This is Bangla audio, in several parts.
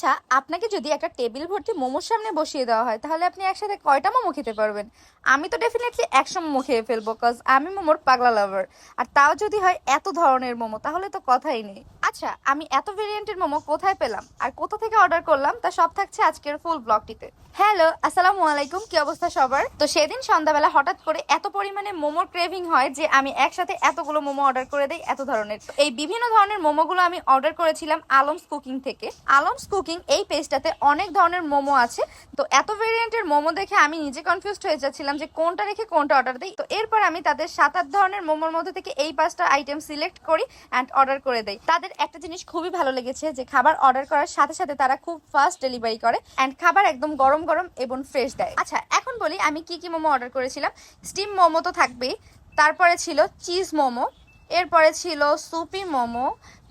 আচ্ছা আপনাকে যদি একটা টেবিল ভর্তি মোমোর সামনে বসিয়ে দেওয়া হয়, তাহলে আপনি একসাথে কয়টা মোমো খেতে পারবেন? আমি তো ডেফিনেটলি একশো মোমো খেয়ে ফেলব কজ আমি মোমোর পাগলা লাভার আর তাও যদি হয় এত ধরনের মোমো, তাহলে তো কথাই নেই। আচ্ছা আমি এত ভেরিয়েন্টের মোমো কোথায় পেলাম? আর কোথা থেকে অর্ডার করলাম? তা সব থাকছে আজকের ফুল ব্লগটিতে হ্যালো আসসালামু আলাইকুম, কি অবস্থা সবার? তো সেদিন সন্ধ্যাবেলা হঠাৎ করে এত পরিমাণে মোমোর ক্রেভিং হয় যে আমি একসাথে এতগুলো মোমো অর্ডার করে দেই, এত ধরনের। এই বিভিন্ন ধরনের মোমোগুলো আমি অর্ডার করেছিলাম আলমস কুকিং থেকে। আলমস কুকিং এই পেজটাতে অনেক ধরনের মোমো আছে। তো এত ভেরিয়েন্টের মোমো দেখে আমি নিজে কনফিউজড হয়ে যাচ্ছিলাম যে কোনটা রেখে কোনটা অর্ডার দিই। তো এরপর আমি তাদের সাত আট ধরনের মোমোর মধ্যে থেকে এই পাঁচটা আইটেম সিলেক্ট করি অ্যান্ড অর্ডার করে দেই। তাদের একটা জিনিস খুবই ভালো লেগেছে যে খাবার অর্ডার করার সাথে সাথে তারা খুব ফাস্ট ডেলিভারি করে অ্যান্ড খাবার একদম গরম গরম এবং ফ্রেশ দেয়। আচ্ছা এখন বলি আমি কি কি মোমো অর্ডার করেছিলাম। স্টিম মোমো তো থাকবেই। তারপরে ছিল চিজ মোমো, এরপরে ছিল soupy momo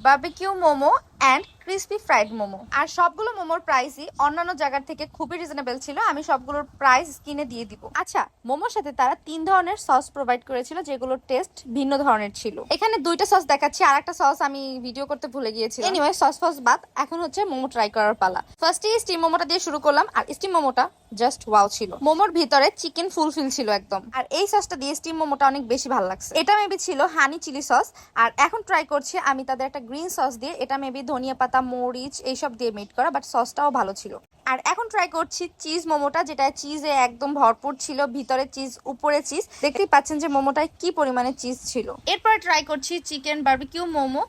barbecue momo and crispy fried momo. আর সবগুলো মোমোর প্রাইসই অন্যান্য জায়গার থেকে খুবই রিজনেবল ছিল, আমি সবগুলোর প্রাইস স্ক্রিনে দিয়ে দিব। আচ্ছা মোমোর সাথে তারা তিন ধরনের সস প্রোভাইড করেছিল, যেগুলোর টেস্ট ভিন্ন ধরনের ছিল। এখানে দুইটা সস দেখাচ্ছি আর একটা সস আমি ভিডিও করতে ভুলে গিয়েছি এনিওয়ে সস ফস বাদ, এখন হচ্ছে মোমো ট্রাই করার পালা। ফার্স্টে স্টিম মোমোটা দিয়ে শুরু করলাম, আর স্টিম মোমোটা জাস্ট ওয়াও ছিল। মোমোর ভিতরে চিকেন ফুলফিল ছিল একদম। আর এই সসটা দিয়ে স্টিম মোমোটা অনেক বেশি ভালো লাগছে। এটা মেবি ছিল হানি চিলি সস আর এখন ট্রাই করছি আমি তাদের একটা গ্রিন সস দিয়ে, এটা মেবি ধনিয়া পাতা, মরিচ, এইসব দিয়ে মেড করা বাট সসটাও ভালো ছিল। আর এখন ট্রাই করছি চিজ মোমোটা, যেটা চিজে একদম ভরপুর ছিল, ভিতরে চিজ উপরে চিজ দেখতেই পাচ্ছেন যে মোমোটায় কি পরিমাণে চিজ ছিল। এরপরে ট্রাই করছি চিকেন বারবিকিউ মোমো,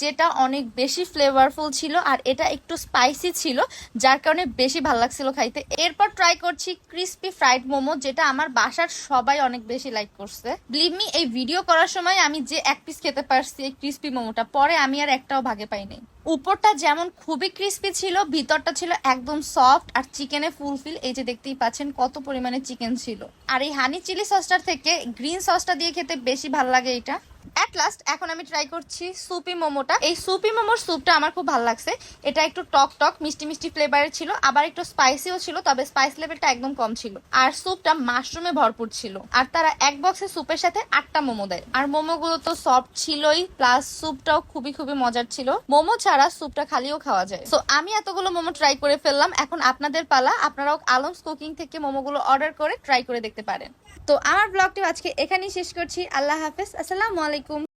যেটা অনেক বেশি ফ্লেভারফুল ছিল আর এটা একটু স্পাইসি ছিল, যার কারণে বেশি ভালো লাগছিল খাইতে। এরপর ট্রাই করছি ক্রিস্পি ফ্রাইড মোমো, যেটা আমার বাসার সবাই অনেক বেশি লাইক করছে। বিলিভ মি এই ভিডিও করার সময় আমি যে এক পিস খেতে পারছি এই ক্রিস্পি মোমোটা, পরে আমি আর একটাও ভাগে পাইনি উপরটা যেমন খুবই ক্রিস্পি ছিল, ভিতরটা ছিল একদম সফট আর চিকেনে ফুলফিল, এই যে দেখতেই পাচ্ছেন কত পরিমাণে চিকেন ছিল। আর এই হানি চিলি সসটার থেকে গ্রিন সসটা দিয়ে খেতে বেশি ভালো লাগে এটা অ্যাট লাস্ট এখন আমি ট্রাই করছি সুপি মোমোটা। এই সুপি মোমোর স্যুপটা আমার খুব ভালো লাগছে। এটা একটু টক টক, মিষ্টি মিষ্টি ফ্লেভারের ছিল, আবার একটু স্পাইসিও ছিল, তবে স্পাইস লেভেলটা একদম কম ছিল। আর স্যুপটা মাশরুমে ভরপুর ছিল। আর তারা এক বক্সে স্যুপের সাথে আটটা মোমো দেয়। আর মোমোগুলো তো সফট ছিলই প্লাস স্যুপটাও খুবই খুবই মজার ছিল। মোমো ছাড়া স্যুপটা খালিও খাওয়া যায়। সো আমি এতগুলো মোমো ট্রাই করে ফেললাম। এখন আপনাদের পালা, আপনারাও আলমস কুকিং থেকে মোমোগুলো অর্ডার করে ট্রাই করে দেখতে পারেন। তো আমার ব্লগটি আজকে এখানেই শেষ করছি। আল্লাহ হাফেজ। আসসালামু আলাইকুম। Assalamualaikum.